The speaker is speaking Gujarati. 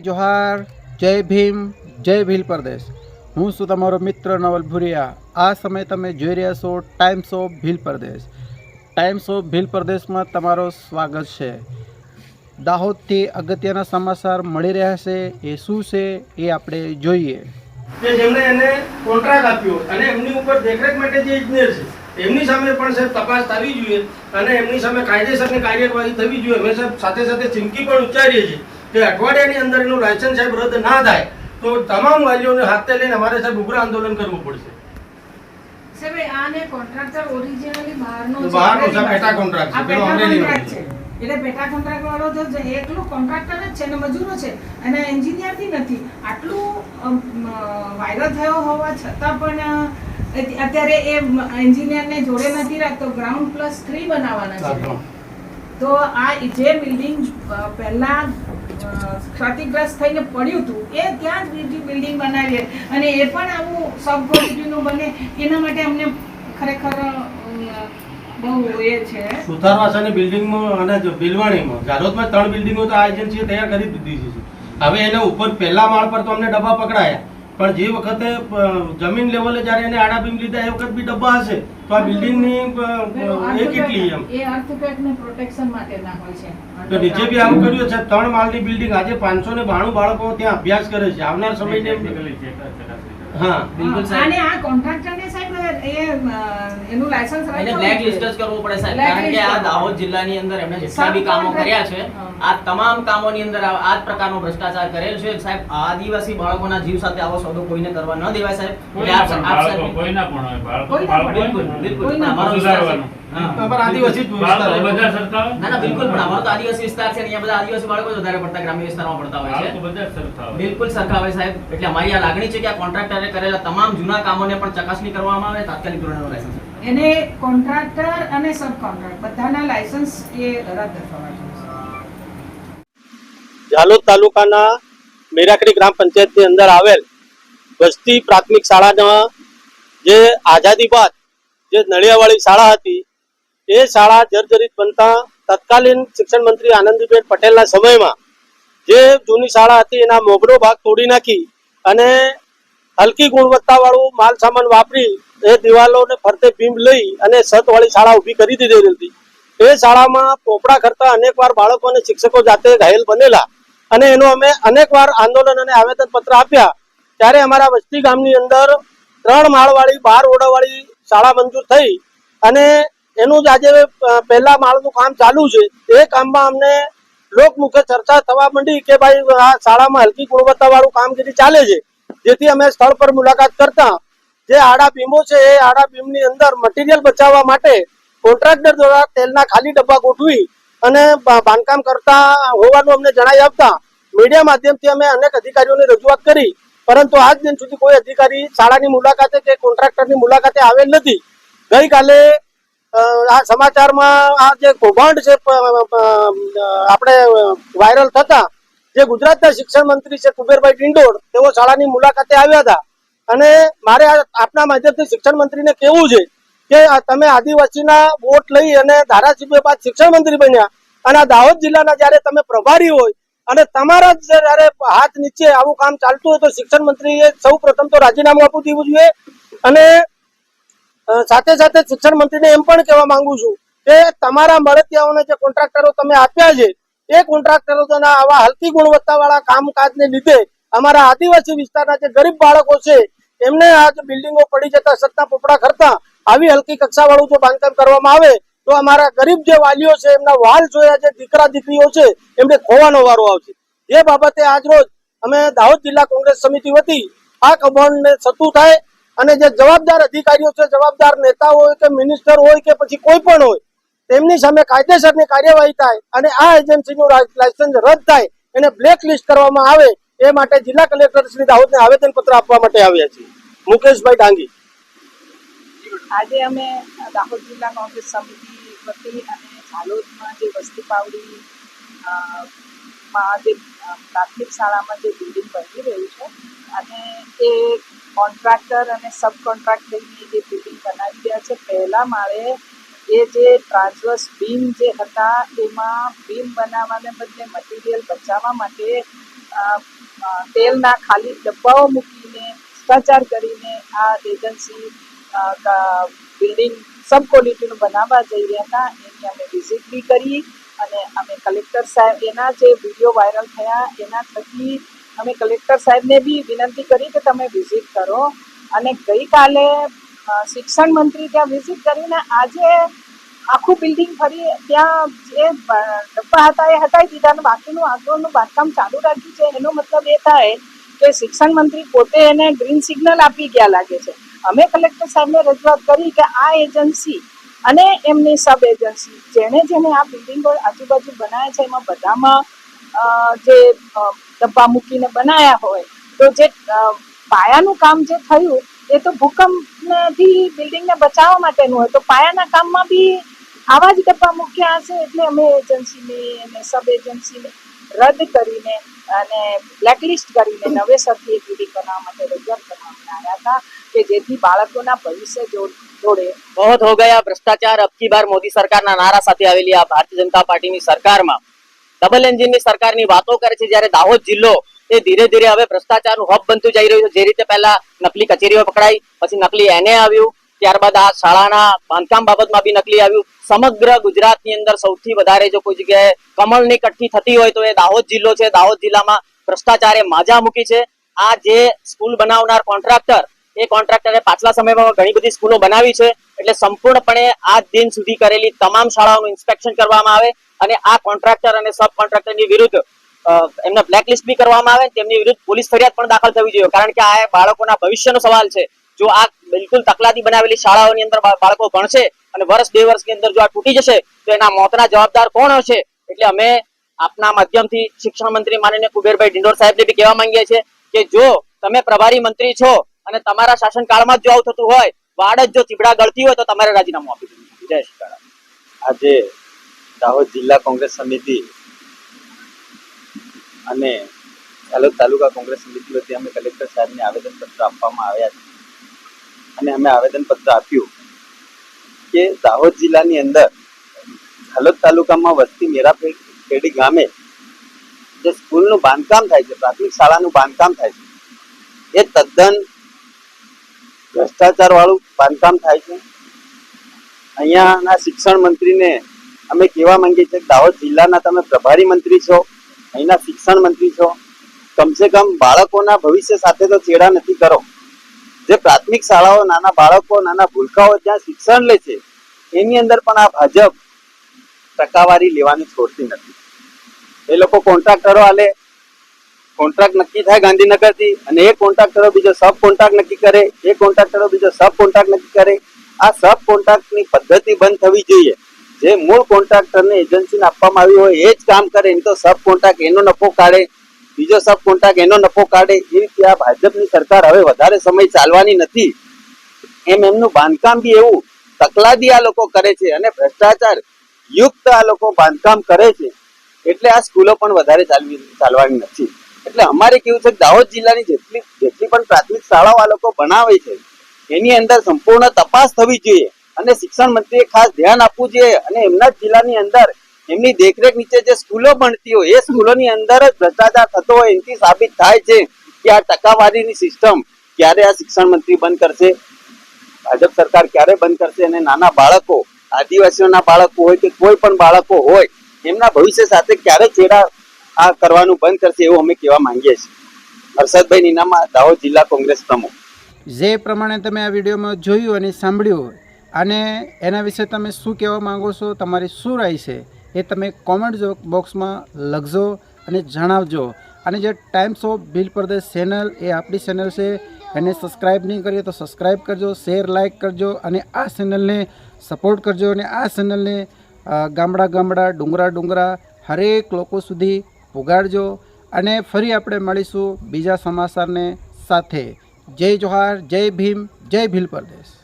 જોહાર, જય ભીમ, જય ભીલ પ્રદેશ. હું છું તમારો મિત્ર નવલ ભુરિયા. આ સમયે તમે જોઈ રહ્યા છો times of Bhil Pradesh. Times of Bhil પ્રદેશમાં તમારો સ્વાગત છે. દાહોદથી અગત્યના સમાચાર મળી રહ્યા છે. એ શું છે એ આપણે જોઈએ. જેમણે એને કોન્ટ્રાક્ટ આપ્યો અને એમની ઉપર દેખરેખ માટે જે ઇજનેર છે, એમની સામે પણ સાહેબ તપાસ થવી જોઈએ અને એમની સામે કાયદેસરની કાર્યવાહી થવી જોઈએ. અમે સાહેબ સાથે સાથે ચીમકી પણ ઉચ્ચારીએ છીએ. કે અઠવાડિયાની અંદર એનું લાયસન્સ સાહેબ રદ ના થાય તો તમામ વાલીઓને હાથે લઈને અમારે સાહેબ ઉગ્ર આંદોલન કરવું પડશે બહારનો છે. પેટા કોન્ટ્રાક્ટ છે, આ પેલો પેટા અમરેલીનો છે. છે. એટલે પેટા કોન્ટ્રાક્ટ વાળો તો એકલો કોન્ટ્રાક્ટર જ છે ને મજૂરો છે અને એન્જિનિયર બી નથી આટલું વાયરલ થયો હોવા છતાં પણ અત્યારે એ એન્જિનિયરને જોડે નથી રાખતો ગ્રાઉન્ડ પ્લસ થ્રી બનાવવાના છે તો આ જે બિલ્ડિંગ પહેલા ક્ષતિગ્રસ્ત થઈને પડ્યું હતું એ ત્યાં જ બીજી બિલ્ડિંગ બનાવીએ અને એ પણ આવું સબ બને, એના માટે અમને ખરેખર બહુ એ છે. સુથારવાસાની બિલ્ડિંગમાં અને બિલવાણીમાં જાલોદમાં ત્રણ બિલ્ડિંગો તો આ એજન્સીએ તૈયાર કરી દીધી છે. હવે એના ઉપર પહેલા માળ પર તો અમને ડબ્બા પકડાયા. પણ જે વખતે જમીન લેવલે જ્યારે એને આડા બીમ લીધા એ વખત બી ડબ્બા હશે. તો આ બિલ્ડિંગની એ કેટલી એમ? એ અર્થક્વેકને પ્રોટેક્શન માટેના હોય છે. તો નીચે બી આવું કર્યું છે ત્રણ માળની બિલ્ડિંગ આજે પાંચસો ને બાણું બાળકો ત્યાં અભ્યાસ કરે છે. આવનાર સમયને હા. બિલકુલ અને સાહેબ આ કોન્ટ્રાક્ટરને સાહેબ એ એનું લાયસન્સ એને બ્લેક લિસ્ટ જ કરવું પડે સાહેબ કારણ કે આ દાહોદ જિલ્લાની અંદર એમણે જેટલા બી કામો કર્યા છે આ તમામ કામોની અંદર આ જ પ્રકારનો ભ્રષ્ટાચાર કરેલ છે. સાહેબ આદિવાસી બાળકોના જીવ સાથે આવો સોદો કોઈને કરવા ન દેવાય સાહેબ. એટલે આપ બાળકો સાહેબ કોઈના પણ આદિવાસી વિસ્તાર છે. બધા સરખા હોય? ના ના બિલકુલ પણ અમારો તો આદિવાસી વિસ્તાર છે ને અહીંયા બધા આદિવાસી બાળકો વધારે પડતા ગ્રામ્ય વિસ્તારમાં પડતા હોય છે. બિલકુલ સરખા હોય સાહેબ. એટલે અમારી આ લાગણી છે કે આ કોન્ટ્રાક્ટરે કરેલા તમામ જૂના કામોને પણ ચકાસણી કરવામાં આવે તાત્કાલિક ધોરણે લાયસન્સ. એને કોન્ટ્રાક્ટર અને સબ કોન્ટ્રાક્ટ બધાના લાયસન્સ એ રદ થવા જોઈએ. ઝાલોદ તાલુકાના મેરાકડી ગ્રામ પંચાયતની અંદર આવેલ વસ્તી પ્રાથમિક શાળાના જે આઝાદી બાદ જે નળિયાવાળી શાળા હતી, એ શાળા જર્જરિત બનતા તત્કાલીન શિક્ષણ મંત્રી આનંદીબેન પટેલના સમયમાં જે જૂની શાળા હતી, એના મોગડો ભાગ તોડી નાખી અને હલકી ગુણવત્તાવાળું માલ સામાન વાપરી એ દિવાલોને ફરતે ભીમ લઈ અને છતવાળી શાળા ઊભી કરી દીધેલી હતી. એ શાળામાં પોપડા કરતા અનેકવાર બાળકો અને શિક્ષકો જાતે ઘાયલ બનેલા. અને એનો અમે અનેકવાર આંદોલન અને આવેદન પત્ર આપ્યા. ત્યારે અમારા વસ્તી ગામની અંદર ત્રણ માળવાળી, બાર ઓરડાવાળી શાળા મંજૂર થઈ અને એનું જ આજે પહેલા માળનું કામ ચાલુ છે. એ કામમાં અમને લોકમુખે ચર્ચા થવા માંડી કે ભાઈ, આ શાળામાં હલકી ગુણવત્તાવાળું કામગીરી ચાલે છે. જેથી અમે સ્થળ પર મુલાકાત કરતા. જે આડા બીમો છે, એ આડા બીમની અંદર મટીરિયલ બચાવવા માટે કોન્ટ્રાક્ટર દ્વારા તેલના ખાલી ડબ્બા ગોઠવી અને બાંધકામ કરતા હોવાનું અમને જણાવી આપતા મીડિયા માધ્યમથી અમે અનેક અધિકારીઓની રજૂઆત કરી. પરંતુ આજ દિન સુધી કોઈ અધિકારી શાળાની મુલાકાતે કે કોન્ટ્રાક્ટરની મુલાકાતે આવેલ નથી. ગઈકાલે આ સમાચારમાં આ જે કૌભાંડ છે આપણે વાયરલ થતા, જે ગુજરાતના શિક્ષણ મંત્રી છે કુબેરભાઈ ડિંડોર તેઓ શાળાની મુલાકાતે આવ્યા હતા. અને મારે આપના માધ્યમથી શિક્ષણ મંત્રીને કહેવું છે કે તમે આદિવાસીના વોટ લઈ અને ધારાસભ્ય બાદ શિક્ષણ મંત્રી બન્યા. અને આ દાહોદ જિલ્લાના જ્યારે તમે પ્રભારી હોય અને તમારા જ્યારે હાથ નીચે આવું કામ ચાલતું હોય તો શિક્ષણ મંત્રીએ સૌ પ્રથમ તો રાજીનામું આપવું દેવું જોઈએ. અને સાથે સાથે શિક્ષણ મંત્રીને એમ પણ કહેવા માંગુ છું કે તમારા મળતિયાઓને જે કોન્ટ્રાક્ટરો તમે આપ્યા છે, એ કોન્ટ્રાક્ટરો આવા હલકી ગુણવત્તાવાળા કામકાજને લીધે અમારા આદિવાસી વિસ્તારના જે ગરીબ બાળકો છે, એમને આ બિલ્ડિંગો પડી જતા સત્તા પોપડા કરતા આવી હલકી કક્ષા વાળું જો બાંધકામ કરવામાં આવે, તો અમારા ગરીબ જે વાલીઓ છે, એમના વાલ જોયા જે દીકરા દીકરીઓ છે, એમને ખોવાનો વારો આવશે. એ બાબતે આજ રોજ અમે દાહોદ જિલ્લા કોંગ્રેસ સમિતિ વતી આ કૌભાંડને સતું થાય અને જે જવાબદાર અધિકારીઓ છે, જવાબદાર નેતા હોય કે મિનિસ્ટર હોય કે પછી કોઈ પણ હોય, તેમની સામે કાયદેસરની કાર્યવાહી થાય અને આ એજન્સીનું લાયસન્સ રદ થાય, એને બ્લેક લિસ્ટ કરવામાં આવે, એ માટે જિલ્લા કલેક્ટર શ્રી દાહોદને આવેદનપત્ર આપવા માટે આવ્યા છીએ. મુકેશભાઈ ડાંગી. આજે અમે દાહોદ જિલ્લા કોંગ્રેસ સમિતિ વતી અને ઝાલોદમાં જે વસ્તી પાવડી માં જે પ્રાથમિક શાળામાં જે બિલ્ડિંગ બની રહ્યું છે અને એ કોન્ટ્રાક્ટર અને સબ કોન્ટ્રાક્ટરની જે બિલ્ડિંગ બનાવી રહ્યા છે, પહેલા માળે એ જે ટ્રાન્સવર્સ બીમ જે હતા, એમાં બીમ બનાવવાને બદલે મટીરિયલ બચાવવા માટે તેલના ખાલી ડબ્બાઓ મૂકીને ભ્રષ્ટાચાર કરીને આ એજન્સી બિલ્ડિંગ સબ ક્વોલિટીનું બનાવવા જઈ રહ્યા હતા, એની અમે વિઝિટ બી કરી અને અમે કલેક્ટર સાહેબ, એના જે વીડિયો વાયરલ થયા, એના થકી અમે કલેક્ટર સાહેબને બી વિનંતી કરી કે તમે વિઝિટ કરો. અને ગઈકાલે શિક્ષણ મંત્રી ત્યાં વિઝિટ કરીને આજે આખું બિલ્ડિંગ ફરી ત્યાં જે ડબ્બા હતા એ હટાવી દીધા અને બાકીનું આગળનું બાંધકામ ચાલુ રાખ્યું છે. એનો મતલબ એ થાય કે શિક્ષણ મંત્રી પોતે એને ગ્રીન સિગ્નલ આપી ગયા લાગે છે. અમે કલેક્ટર સાહેબને રજૂઆત કરી કે આ એજન્સી અને એમની સબ એજન્સી જેણે જેણે આ બિલ્ડિંગો આજુબાજુ બનાવ્યા છે, એમાં બધામાં જે ડબ્બા મૂકીને બનાવ્યા હોય, તો જે પાયાનું કામ જે થયું, એ તો ભૂકંપથી બિલ્ડિંગને બચાવવા માટેનું હોય, તો પાયાના કામમાં બી આવા જ ડબ્બા મૂક્યા હશે એટલે અમે એજન્સીને અને સબ એજન્સીને રદ કરીને અને બ્લેકલિસ્ટ કરીને નવેસરથી એ પૂરી કરવા માટે રજૂઆત કરવામાં આવ્યા હતા કે જેથી બાળકોના ભવિષ્ય જોડે બહોત હો ગયા ભ્રષ્ટાચાર. અબ કી બાર મોદી સરકારના નારા સાથે આવેલી આ ભારતીય જનતા પાર્ટીની સરકારમાં ડબલ એન્જિનની સરકારની વાતો કરે છે જ્યારે દાહોદ જિલ્લો એ ધીરે ધીરે હવે ભ્રષ્ટાચારનું હબ બનતું જઈ રહ્યું છે. જે રીતે પહેલા નકલી કચેરીઓ પકડાઈ, પછી નકલી એને આવ્યું ત્યારબાદ આ શાળાના બાંધકામ બાબતમાં બી નકલી આવ્યું. સમગ્ર ગુજરાતની અંદર સૌથી વધારે જો કોઈ જગ્યાએ કમળની કઠ્ઠી થતી હોય તો એ દાહોદ જિલ્લો છે. દાહોદ જિલ્લામાં ભ્રષ્ટાચારે માજા મૂકી છે. આ જે સ્કૂલ બનાવનાર કોન્ટ્રાક્ટર, એ કોન્ટ્રાક્ટરે પાછલા સમયમાં ઘણી બધી સ્કૂલો બનાવી છે. એટલે સંપૂર્ણપણે આજ દિન સુધી કરેલી તમામ શાળાઓનું ઇન્સ્પેક્શન કરવામાં આવે અને આ કોન્ટ્રાક્ટર અને સબ કોન્ટ્રાક્ટરની વિરુદ્ધ એમને બ્લેકલિસ્ટ બી કરવામાં આવે. તેમની વિરુદ્ધ પોલીસ ફરિયાદ પણ દાખલ થવી જોઈએ. કારણ કે આ બાળકોના ભવિષ્યનો સવાલ છે. જો આ બિલકુલ તકલાદી બનાવેલી શાળાઓની અંદર બાળકો ભણશે અને વર્ષ બે વર્ષની અંદર જો આ તૂટી જશે, તો એના મોતના જવાબદાર કોણ હશે? એટલે અમે આપના માધ્યમથી શિક્ષણ મંત્રી માનીને કુબેરભાઈ ડિંડોર સાહેબને બી કહેવા માંગીએ છીએ કે જો તમે પ્રભારી મંત્રી છો અને તમારા શાસનકાળમાં જ આવું થતું હોય વાડ જો ચીબડા ગળતી હોય તો તમારે રાજીનામું આપી દીધું જય શ્રી આજે દાહોદ જિલ્લા કોંગ્રેસ સમિતિ અને તાલુકા કોંગ્રેસ સમિતિ વતી અમે કલેક્ટર સાહેબને આવેદનપત્ર આપવામાં આવ્યા છે. અને અમે આવેદનપત્ર આપ્યું કે દાહોદ જિલ્લાની અંદર ઝાલોદ તાલુકામાં વસ્તી મેરાપેડી ગામે જે સ્કૂલનું બાંધકામ થાય છે, પ્રાથમિક શાળાનું બાંધકામ થાય છે, એ તદ્દન ભ્રષ્ટાચાર વાળું બાંધકામ થાય છે. અહીંયાના શિક્ષણ મંત્રીને અમે કહેવા માંગીએ છીએ દાહોદ જિલ્લાના તમે પ્રભારી મંત્રી છો, અહીંના શિક્ષણ મંત્રી છો. કમસે કમ બાળકોના ભવિષ્ય સાથે તો ચેડા નથી કરો. પ્રાથમિક શાળાઓ, નાના બાળકો, નાના ભૂલકાઓ જ્યાં શિક્ષણ લે છે, એની અંદર પણ આ ભાજપ ટકાવારી લેવાની છોડતી નથી. એ લોકો કોન્ટ્રાક્ટરો આલે, કોન્ટ્રાક્ટ નક્કી થાય ગાંધીનગરથી અને એ કોન્ટ્રાક્ટરો બીજો સબ કોન્ટ્રાક્ટ નક્કી કરે એ કોન્ટ્રાક્ટરો બીજો સબ કોન્ટ્રાક્ટ નક્કી કરે. આ સબ કોન્ટ્રાક્ટની પદ્ધતિ બંધ થવી જોઈએ. જે મૂળ કોન્ટ્રાક્ટરને એજન્સીને આપવામાં આવી હોય એ જ કામ કરે એમ તો સબ કોન્ટ્રાક્ટ એનો નફો કાઢે. બીજો સબ કોન્ટ્રાક્ટ એનો નફો કાઢે એ રીતે આ ભાજપની સરકાર હવે વધારે સમય ચાલવાની નથી. એમ એમનું બાંધકામ બી એવું તકલાદી આ લોકો કરે છે અને ભ્રષ્ટાચાર યુક્ત આ લોકો બાંધકામ કરે છે. એટલે આ સ્કૂલો પણ વધારે ચાલવી ચાલવાની નથી. એટલે અમારે કેવું છે દાહોદ જિલ્લાની જેટલી જેટલી પણ પ્રાથમિક શાળાઓ આ લોકો બનાવે છે, એની અંદર સંપૂર્ણ તપાસ થવી જોઈએ અને શિક્ષણ મંત્રીએ ખાસ ધ્યાન આપવું જોઈએ અને એમના જિલ્લાની અંદર એમની દેખરેખ નીચે જે સ્કૂલો ભણતી હોય, એ સ્કૂલોની અંદર જ ભ્રષ્ટાચાર થતો હોય એનાથી સાબિત થાય છે કે આ ટકાવારીની સિસ્ટમ ક્યારે આ શિક્ષણ મંત્રી બંધ કરશે? ભાજપ સરકાર ક્યારે બંધ કરશે? અને નાના બાળકો, આદિવાસીઓના બાળકો હોય કે કોઈ પણ બાળકો હોય, એમના ભવિષ્ય સાથે ક્યારે ચેડા આ કરવાનું બંધ કરશે એવું અમે કહેવા માંગીએ છીએ. હર્ષદભાઈ નીનામા, દાહોદ જિલ્લા કોંગ્રેસ પ્રમુખ. જે પ્રમાણે તમે આ વિડીયોમાં જોયું અને સાંભળ્યું અને એના વિશે તમે શું કહેવા માંગો છો, તમારી શું રાય છે? એ તમે કોમેન્ટ બોક્સમાં લખજો અને જણાવજો. અને જે ટાઈમ્સ ઓફ બિલ પ્રદેશ ચેનલ એ આપણી ચેનલ છે, એને સબસ્ક્રાઈબ નહીં કરીએ તો સબસ્ક્રાઈબ કરજો શેર લાઇક કરજો અને આ ચેનલને સપોર્ટ કરજો અને આ ચેનલને ગામડા ગામડા, ડુંગરા ડુંગરા, હરેક લોકો સુધી પુગાડજો. અને ફરી આપણે મળીશું બીજા સમાચારને સાથે. જય જોહાર, જય ભીમ, જય ભીલ પ્રદેશ.